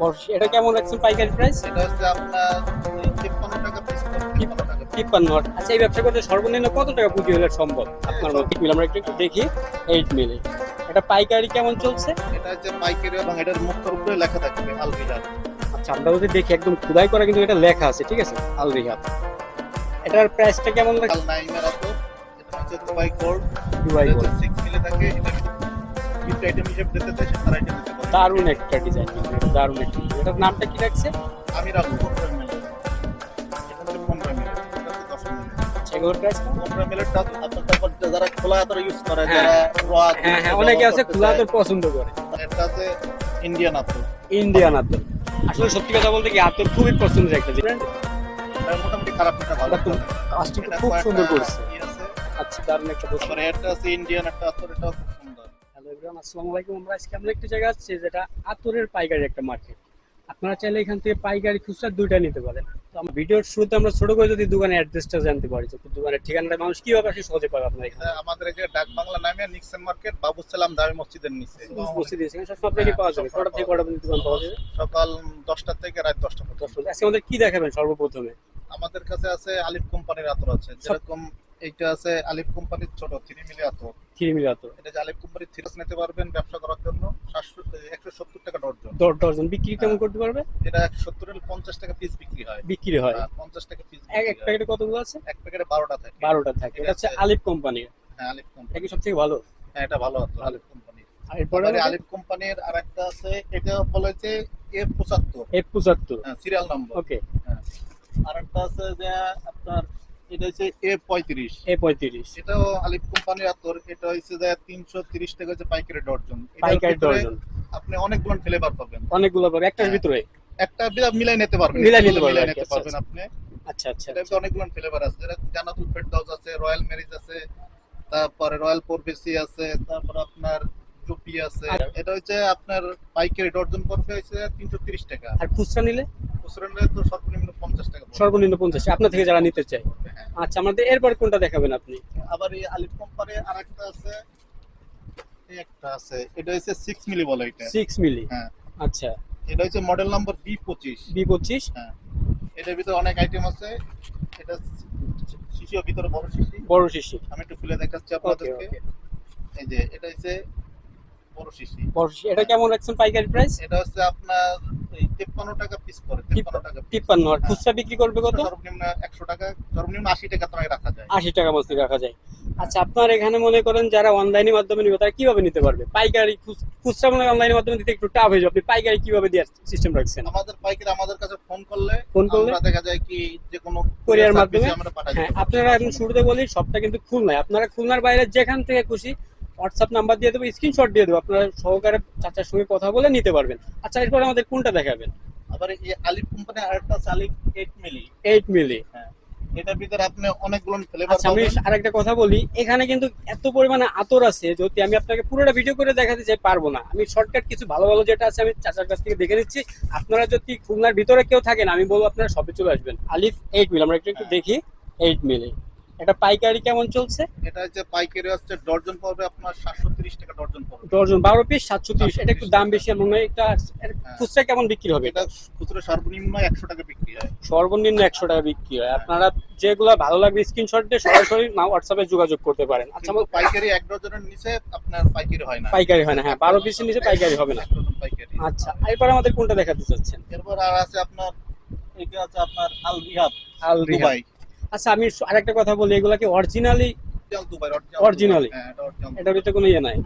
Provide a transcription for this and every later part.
বর্ষ এটা কেমন রাখছেন পাইকারি প্রাইস এটা হচ্ছে আপনার তিপ্পান্ন টাকা পিস তিপ্পান্ন আচ্ছা এই ব্যবসা করতে সর্বনিম্ন কত টাকা পুঁজি হলে সম্ভব? আপনার মধ্যে মিল আমরা একটু একটু দেখি। এইট মিলে এটা পাইকারি কেমন চলছে? এটা হচ্ছে পাইকারি এবং এটার মুখের উপরে লেখা থাকবে আলবিরার আচ্ছা আমরা যদি দেখি একদম খোদাই করা কিন্তু এটা লেখা আছে ঠিক আছে? আল এটার প্রাইসটা কেমন লাগে কাল নাইমের এটা হচ্ছে দুবাই গোল্ড দুবাই গোল্ড হচ্ছে সিক্স মিলে থাকে। এটা গিফট আইটেম হিসেবে দিতে চাই সেটার আইটেম দিতে পারবে। দারুণ একটা ডিজাইন দারুণ একটা এটার নামটা কি রাখছে আমি রাখব এটা এটা প্রাইস মিলেরটা আপনার যারা খোলা হাতের ইউজ করে হ্যাঁ। যারা রোয়া হ্যাঁ হ্যাঁ অনেকে আছে খোলা তোর পছন্দ করে। এটা আছে ইন্ডিয়ান আতর। ইন্ডিয়ান আতর। আসলে সত্যি কথা বলতে কি আতর খুবই পছন্দের একটা জিনিস। মোটামুটি খারাপ না ভালো এটা খুব- এটা সুন্দর করছে। আচ্ছা দারুণ একটা বস্তু এটা আছে ইন্ডিয়ান একটা আতর সুন্দর হ্যালো এভরিওয়ান আসসালামু আলাইকুম। আমরা আজকে আমরা একটা জায়গা আছি যেটা আতরের পাইকারি একটা মার্কেট আপনারা চাইলে এখান থেকে পাইকারি খুচরা দুইটা নিতে পারেন। তো আমরা ভিডিওর শুরুতে আমরা ছোট করে যদি দোকানের অ্যাড্রেসটা জানতে পারি তো দোকানের ঠিকানাটা মানুষ কীভাবে আসে সহজে পাবে আপনার এখানে আমাদের এই যে ডাক বাংলা নামে নিক্সন মার্কেট বাবু সালাম মসজিদের নিচে। এখানে সব পাওয়া যাবে? কটা থেকে কটা পর্যন্ত দোকান পাওয়া যাবে? সকাল দশটা থেকে রাত দশটা পর্যন্ত। দর্শক আজকে আমাদের কি দেখাবেন সর্বপ্রথমে? আমাদের কাছে আছে আলিফ কোম্পানির আতর আছে যেরকম এইটা আছে আলিফ কোম্পানির ছোট থ্রি মিলি আতর কিরিমিল আতর এটা যে আলিফ কোম্পানির থ্রিস নিতে পারবেন ব্যবসা করার জন্য একশো সত্তর টাকা ডর্জন ডজন বিক্রি কেমন করতে পারবে? এটা একশো সত্তরের পঞ্চাশ টাকা পিস বিক্রি হয়। বিক্রি হয়। হ্যাঁ, পঞ্চাশ টাকা পিস এক এক প্যাকেটে কতগুলো আছে? এক প্যাকেটে বারোটা থাকে। বারোটা থাকে। এটা হচ্ছে আলিফ কোম্পানির। হ্যাঁ আলিফ কোম্পানি এটা সবথেকে ভালো? হ্যাঁ এটা ভালো আতর আলিফ কোম্পানির। আর এরপরে আলিফ কোম্পানির আর একটা আছে এটা বলেছে এ পঁচাত্তর। এফ পঁচাত্তর। সিরিয়াল নম্বর ওকে হ্যাঁ। আর একটা আছে যে আপনার এটা হচ্ছে এ পঁয়ত্রিশ। এ পঁয়ত্রিশ। এটাও আলিফ কোম্পানির আতর এটা হচ্ছে যে তিনশো তিরিশ টাকা হচ্ছে পাইকারি ডর্জন এটার পাইকারি ভিতরে আপনি অনেকগুলো ফ্লেভার পাবেন। অনেকগুলো একটার হ্যাঁ। ভিতরে? একটা মিলাই নিতে পারবেন। মিলাই নিতে পারবেন। মিলাই আর কি, নিতে আচ্ছা, পারবেন আপনি। আচ্ছা আচ্ছা অনেকগুলো ফ্লেভার আছে। যেটা ফেরদাউস আছে রয়্যাল ম্যারিজ আছে তারপরে রয়্যাল পরবেসি আছে তারপর আপনার টুপি আছে এটা হচ্ছে আপনার পাইকারি ডর্জন পড়বে হচ্ছে তিনশো তিরিশ টাকা আর খুচরা নিলে খুচরা নিলে তো সর্বনিম্ন পঞ্চাশ টাকা সর্বনিম্ন পঞ্চাশ আপনার থেকে যারা নিতে চায় হ্যাঁ। আচ্ছা আমাদের এরপর কোনটা দেখাবেন আপনি আবার এই আলিফ কোম্পানি আর একটা আছে একটা আছে এটা হচ্ছে সিক্স মিলি বলে এটা সিক্স মিলি হ্যাঁ। আচ্ছা এটা হচ্ছে মডেল নাম্বার বি পঁচিশ বি পঁচিশ হ্যাঁ এটার ভিতরে অনেক আইটেম আছে এটা শিশিও ভিতরে বড় শিশি বড় শিশি আমি একটু খুলে দেখাচ্ছি আপনাদেরকে এই যে এটা হচ্ছে বড় শিশি। বড় শিশি। এটা কেমন রাখছেন পাইকারি প্রাইস এটা হচ্ছে আপনার টাকা পিস করে টাকা আর খুচরা বিক্রি করবে কত? সর্বনিম্ন একশো টাকা সর্বনিম্ন টাকা তোমায় রাখা যায়। আশি টাকা মতো রাখা যায়। আচ্ছা আপনার এখানে মনে করেন যারা অনলাইনের মাধ্যমে নিবে তারা কীভাবে নিতে পারবে? পাইকারি খুচরা মনে অনলাইনের মাধ্যমে দিতে একটু টাফ হয়ে যাবে। আপনি পাইকারি কীভাবে দেওয়ার সিস্টেম রাখছেন? আমাদের পাইকারি আমাদের কাছে ফোন করলে ফোন করলে? দেখা যায় কি যে কোনো কোরিয়ার মাধ্যমে? আমরা পাঠাই হ্যাঁ আপনারা এখন শুরুতে বলি সবটা কিন্তু খুলনায়। আপনারা খুলনার বাইরে যেখান থেকে খুশি হোয়াটসঅ্যাপ নাম্বার দিয়ে দেবো স্ক্রিনশট দিয়ে দেবো। আপনারা সহকারে চাচার সঙ্গে কথা বলে নিতে পারবেন। আচ্ছা এরপর আমাদের কোনটা দেখাবেন? আবার এই আলিফ কোম্পানি আরেকটা আছে আলিফ এইট মিলি এইট মিলি হ্যাঁ এটার ভিতরে আপনি অনেকগুলো ফ্লেভার আচ্ছা আমি আরেকটা কথা বলি এখানে কিন্তু এত পরিমাণে আতর আছে যদি আমি আপনাকে পুরোটা ভিডিও করে দেখাতে চাই পারব না। আমি শর্টকাট কিছু ভালো ভালো যেটা আছে আমি চাচার কাছ থেকে দেখে নিচ্ছি। আপনারা যদি খুলনার ভিতরে কেউ থাকেন আমি বলব আপনারা সবে চলে আসবেন। আলিফ এইট মিল আমরা একটু একটু হ্যাঁ। দেখি এইট মিলে এটা পাইকারি কেমন চলছে? এটা হচ্ছে পাইকারি হচ্ছে ডর্জন পড়বে আপনার সাতশো তিরিশ টাকা ডর্জন পড়বে। ডজন বারো পিস সাতশো তিরিশ এটা একটু দাম বেশি মনে হয় এটা হ্যাঁ। খুচরা কেমন বিক্রি হবে? এটা খুচরো সর্বনিম্ন একশো টাকা বিক্রি হয়। সর্বনিম্ন একশো টাকা বিক্রি হয়। আপনারা যেগুলো ভালো লাগবে স্ক্রিনশট দিয়ে সরাসরি হোয়াটসঅ্যাপে যোগাযোগ করতে পারেন। আচ্ছা আমার পাইকারি এক ডজনের নিচে আপনার পাইকারি হয় না। পাইকারি হয় না হ্যাঁ বারো পিসের নিচে পাইকারি হবে না। পাইকারি। আচ্ছা এরপর আমাদের কোনটা দেখাতে চাচ্ছেন? এরপর আর আছে আপনার এটা আছে আপনার Al Rehab Al Rehab Dubai. আচ্ছা আমি আরেকটা কথা বলি এগুলা কি অরিজিনালি অরিজিনাল? হ্যাঁ এটা এটার ভিতরে কোনো ইয়ে নাই।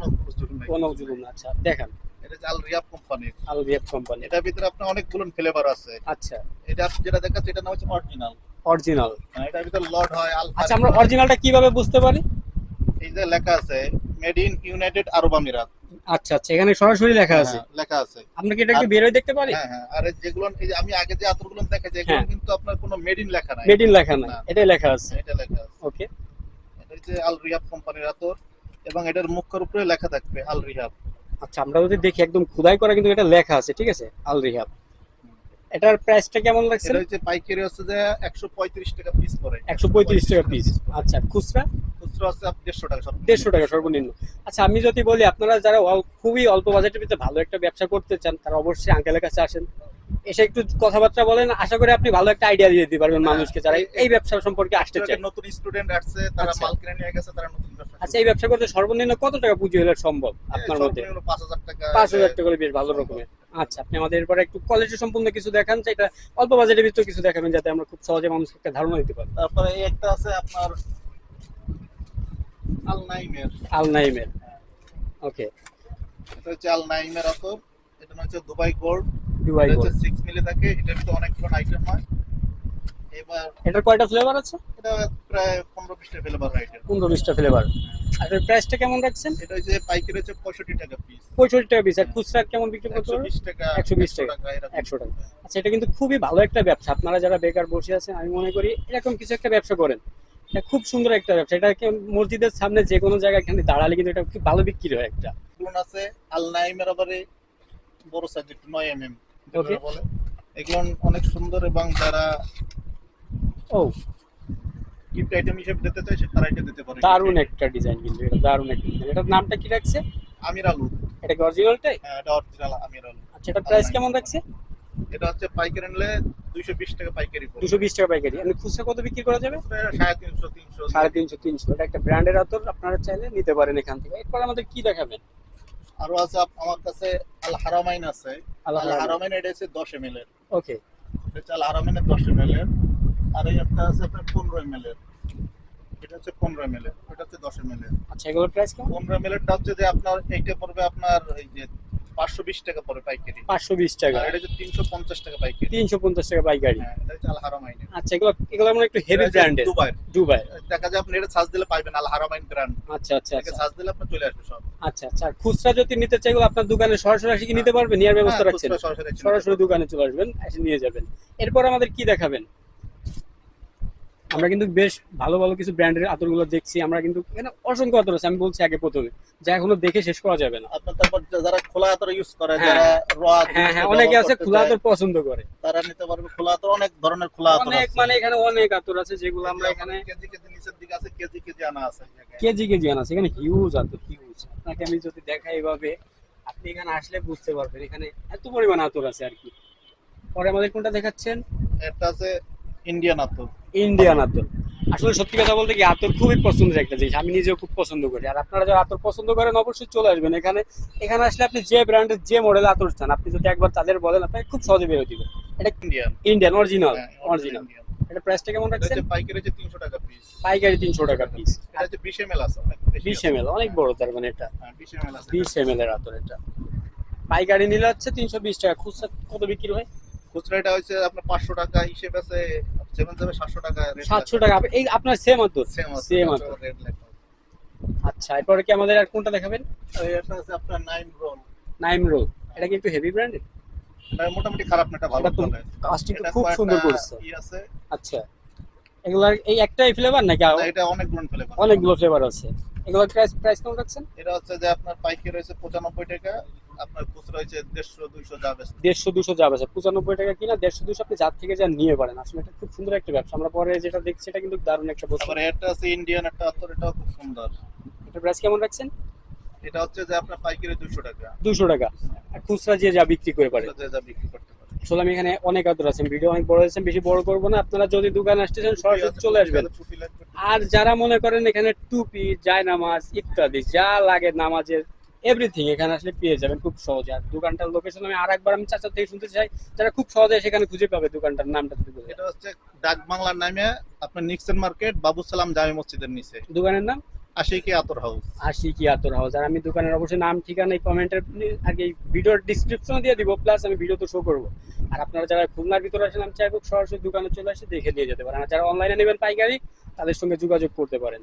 কোনো জুলুম না আচ্ছা দেখান। এটা আল রিহাব কোম্পানি এটার ভিতরে আপনার অনেকগুলো ফ্লেভার আছে। আচ্ছা। এটা আপনি যেটা দেখাচ্ছে এটা নাম হচ্ছে অরিজিনাল অরিজিনাল এটার ভিতরে লর্ড হয় আল আচ্ছা আমরা অরিজিনালটা কীভাবে বুঝতে পারি? এই যে লেখা আছে মেড ইন ইউনাইটেড আরব আমিরাত আচ্ছা আচ্ছা এখানে সরাসরি লেখা আছে। হ্যাঁ, লেখা আছে। আমরা কি এটা একটু বেরোয় দেখতে পারি? হ্যাঁ হ্যাঁ আর যেগুলো আমি আগে যে আতরগুলো দেখেছি এগুলো হ্যাঁ। কিন্তু আপনার কোনো মেড ইন লেখা নাই। মেড ইন লেখা নাই। না। এটাই লেখা আছে। এটা লেখা আছে। ওকে এটা হচ্ছে আল রিহাব কোম্পানির আতর এবং এটার মুখের উপরে লেখা থাকবে আল রিহাব আচ্ছা আমরা যদি দেখি একদম খোদাই করা কিন্তু এটা লেখা আছে ঠিক আছে? আল রিহাব এটার প্রাইসটা কেমন লাগছে? এটা হচ্ছে পাইকারি হচ্ছে যে একশো পঁয়ত্রিশ টাকা পিস পড়ে। একশো পঁয়ত্রিশ টাকা পিস আচ্ছা খুচরা? খুচরা হচ্ছে দেড়শো টাকা সব দেড়শো টাকা সর্বনিম্ন। আচ্ছা আমি যদি বলি আপনারা যারা খুবই অল্প বাজেটের ভিতরে ভালো একটা ব্যবসা করতে চান তারা অবশ্যই আঙ্কেলের কাছে আসেন। এসে একটু কথাবার্তা বলেন। আশা করি আপনি ভালো একটা আইডিয়া দিয়ে দিতে পারবেন হ্যাঁ, মানুষকে যারা এই- ব্যবসা সম্পর্কে আসতে চায়। নতুন স্টুডেন্ট আসছে তারা আচ্ছা। মাল কিনে নিয়ে গেছে তারা নতুন ব্যবসা আচ্ছা এই ব্যবসা করতে সর্বনিম্ন কত টাকা পুঁজি হলে সম্ভব আপনার মধ্যে? পাঁচ হাজার টাকা পাঁচ হাজার টাকা হলে বেশ ভালো রকমের। আচ্ছা আপনি আমাদের এরপরে একটু কোয়ালিটি সম্পূর্ণ কিছু দেখান সেটা অল্প বাজেটের ভিতরে কিছু দেখাবেন যাতে আমরা খুব সহজে মানুষকে একটা ধারণা দিতে পারি। তারপরে এই একটা আছে আপনার আল নাইমের আল নাইমের ওকে। এটা হচ্ছে আল নাইমের আতর এটা হচ্ছে দুবাই গোল্ড দুবাই এটা হচ্ছে সিক্স মিলে থাকে এটার অনেক কোন আইটেম হয়। এবার এটার কয়টা ফ্লেভার আছে? এটা প্রায় পনেরো বিশটা ফ্লেভার আইটেম পনেরো বিশটা ফ্লেভার আর এর প্রাইসটা কেমন রাখছেন? এটা হচ্ছে পাইকারি হচ্ছে পঁয়ষট্টি টাকা পিস পঁয়ষট্টি টাকা পিস আর খুচরা কেমন বিক্রি করতে একশো বিশ টাকা 120 টাকা, এরকম। একশো টাকা। আচ্ছা এটা কিন্তু খুবই ভালো একটা ব্যবসা। আপনারা যারা বেকার বসে আছেন আমি মনে করি এরকম কিছু একটা ব্যবসা করেন। এটা খুব সুন্দর একটা ব্যবসা। এটা কি মসজিদের সামনে যে কোনো জায়গায় এখানে দাঁড়ালে কিন্তু এটা খুব ভালো বিক্রি হয় একটা। এগুলো আছে আল নাইমের আবারে বড় সাইজ একটু নয় এম এম এগুলো অনেক সুন্দর এবং যারা ও। গিফট আইটেম হিসেবে দিতে চায় সে তারা এটা দিতে পারে। দারুণ একটা ডিজাইন কিন্তু এটা দারুণ একটা ডিজাইন এটার নামটা কি রাখছে? আমির আলু। এটা কি অরিজিনালটাই হ্যাঁ এটা অরিজিনাল আমির আলু। আচ্ছা এটা প্রাইস কেমন রাখছে? এটা হচ্ছে পাইকারি নিলে দুইশো বিশ টাকা পাইকারি পড়বে। দুশো বিশ টাকা পাইকারি। আপনি খুচরা কত বিক্রি করা যাবে? এটা সাড়ে তিনশো তিনশো। সাড়ে তিনশো তিনশো। এটা একটা ব্র্যান্ডের আতর আপনারা চাইলে নিতে পারেন এখান থেকে। এরপর আমাদের কি দেখাবেন? আরও আছে আমার কাছে আল হারামাইন আছে। আল হারামাইন। এটা হচ্ছে দশ এম এল এর। ওকে এটা আল হারামাইনের দশ এম এল এর। আর এই একটা আছে আপনার পনেরো এম এর। এটা হচ্ছে পনেরো এম এল এর এটা হচ্ছে দশ এম এল এর। আচ্ছা এগুলোর প্রাইস কেমন? পনেরো এম এল এরটা হচ্ছে যে আপনার এইটা পড়বে আপনার এই যে পাঁচশো বিশ টাকা পড়বে পাইকারি। পাঁচশো বিশ টাকা। এটা হচ্ছে তিনশো পঞ্চাশ টাকা পাইকারি। তিনশো পঞ্চাশ টাকা পাইকারি। হ্যাঁ এটা হচ্ছে আল হারামাইনের আচ্ছা এগুলো এগুলো মানে একটু হেভি ব্র্যান্ডের দুবাই দুবাই। দেখা যায় আপনি এটা সার্চ দিলে পাইবেন আল হারামাইন ব্র্যান্ড আচ্ছা আচ্ছা আচ্ছা। সার্চ দিলে আপনার চলে আসবে সব। আচ্ছা আচ্ছা। খুচরা যদি নিতে চাই এগুলো আপনার দোকানে সরাসরি আসি কি নিতে পারবেন? নেওয়ার ব্যবস্থা হ্যাঁ, রাখছেন? সরাসরি সরাসরি দোকানে চলে আসবেন এসে নিয়ে যাবেন। এরপর আমাদের কি দেখাবেন? আমরা কিন্তু বেশ ভালো ভালো কিছু ব্র্যান্ডের আতরগুলো দেখছি। আমরা কিন্তু এখানে অসংখ্য আতর আছে আমি বলছি আগে প্রথমে। যা এখনও দেখে শেষ করা যাবে না। আপনার তারপর যারা খোলা আতর ইউজ করে হ্যাঁ। যারা হ্যাঁ হ্যাঁ অনেকে আছে খোলা আতর পছন্দ করে। তারা নিতে পারবে। খোলা আতর অনেক ধরনের খোলা আতর অনেক মানে এখানে অনেক আতর আছে যেগুলো আমরা এখানে কেজি কেজি নিচের দিকে আছে কেজি কেজি আনা আছে কেজি কেজি আনা আছে। এখানে হিউজ আতর হিউজ আপনাকে আমি যদি দেখাই এভাবে আপনি এখানে আসলে বুঝতে পারবেন। এখানে এত পরিমাণ আতর আছে আর কি। পরে আমাদের কোনটা দেখাচ্ছেন? একটা আছে ইন্ডিয়ান আতর। ইন্ডিয়ান আতর আসলে সত্যি কথা বলতে কি আতর খুবই পছন্দের একটা জিনিস। আমি নিজেও খুব পছন্দ করি। আর আপনারা যারা আতর পছন্দ করেন অবশ্যই চলে আসবেন। এখানে এখানে আসলে আপনি যে ব্র্যান্ডের যে মডেল আতর চান আপনি যদি একবার তাদের বলেন আপনাকে খুব সহজে বেরো দিবে। এটা ইন্ডিয়ান ইন্ডিয়ান অরিজিনাল হ্যাঁ, অরিজিনাল এটা প্রাইসটা কেমন রাখছেন? পাইকারি হচ্ছে তিনশো টাকা পিস পাইকারি তিনশো টাকা পিস এটা বিশ এম এল আছে অনেক বেশি বিশ আছে। এম অনেক বড় তার মানে এটা। হ্যাঁ, বিশ এম এল আছে। বিশ এম এর আতর এটা। পাইকারি নিলে হচ্ছে তিনশো বিশ টাকা। খুচরা কত বিক্রি হয়? খুচরা এটা হচ্ছে আপনার পাঁচশো টাকা হিসেবে আছে সেভেন সেভেন সাতশো টাকা সাতশো টাকা। এই আপনার সেম আতর সেম আছে সেম সাতশো আতর টাকা rate লেখা। আচ্ছা এরপরে কি আমাদের আর কোনটা দেখাবেন? এটা আছে আপনার নাইন রোল নাইম রোল এটা কি একটু হেভি ব্র্যান্ডের এটা মোটামুটি খারাপ না এটা ভালো চলে। কাজটি এটা খুব সুন্দর করেছে। ই আছে। আচ্ছা। এই একটাই ফ্লেভার নাকি আরও? এটা অনেক গুণ ফেলে অনেকগুলো ফ্লেভার আছে। এগুলোর প্রাইস প্রাইস কেমন রাখছেন? এটা হচ্ছে যে আপনার পাইকারি রয়েছে পঁচানব্বই টাকা। আপনার খুচরা হয়েছে দেড়শো দুইশো যা দেড়শো দুশো যা পঁচানব্বই টাকা কিনা দেড়শো দুশো আপনি যার থেকে যা নিয়ে পারেন। আসলে এটা খুব সুন্দর একটা ব্যবসা। আমরা পরে যেটা দেখছি এটা কিন্তু দারুণ একটা বস্তু। তারপরে একটা আছে ইন্ডিয়ান একটা আতর এটাও খুব সুন্দর। এটা প্রাইস কেমন রাখছেন? এটা হচ্ছে যে আপনার পাইকারি টাকা। দুশো টাকা। আর খুচরা যে যা বিক্রি করে পারে। যে যা বিক্রি করতে পারে। আসলে আমি এখানে অনেক আদর আছেন। ভিডিও অনেক বড় বেশি বড় করব না। আপনারা যদি দোকানে আসতেছেন সরাসরি চলে আসবেন। আর যারা মনে করেন এখানে টুপি জায়নামাজ ইত্যাদি যা লাগে নামাজের এভরিথিং এখানে আসলে পেয়ে যাবেন খুব সহজে। আর দোকানটার লোকেশন আমি আরেকবার আমি চাচার থেকে শুনতে চাই যারা খুব সহজে সেখানে খুঁজে পাবে দোকানটার নামটা যদি বলে। এটা হচ্ছে ডাক বাংলার নামে আপনার নিক্সন মার্কেট বাবু সালাম জামে মসজিদের নিচে। দোকানের নাম? আশিকি আতর হাউস। আশি কি আতর হাউস। আর আমি দোকানের অবশ্যই নাম ঠিকানা এই কমেন্টের আর কি ভিডিওর ডিসক্রিপশনে দিয়ে দিব প্লাস আমি ভিডিও তো শো করব। আর আপনারা যারা খুলনার ভিতরে আসেন আমি চাইব সরাসরি দোকানে চলে আসে দেখে দিয়ে যেতে পারেন। আর যারা অনলাইনে নেবেন পাইকারি তাদের সঙ্গে যোগাযোগ করতে পারেন।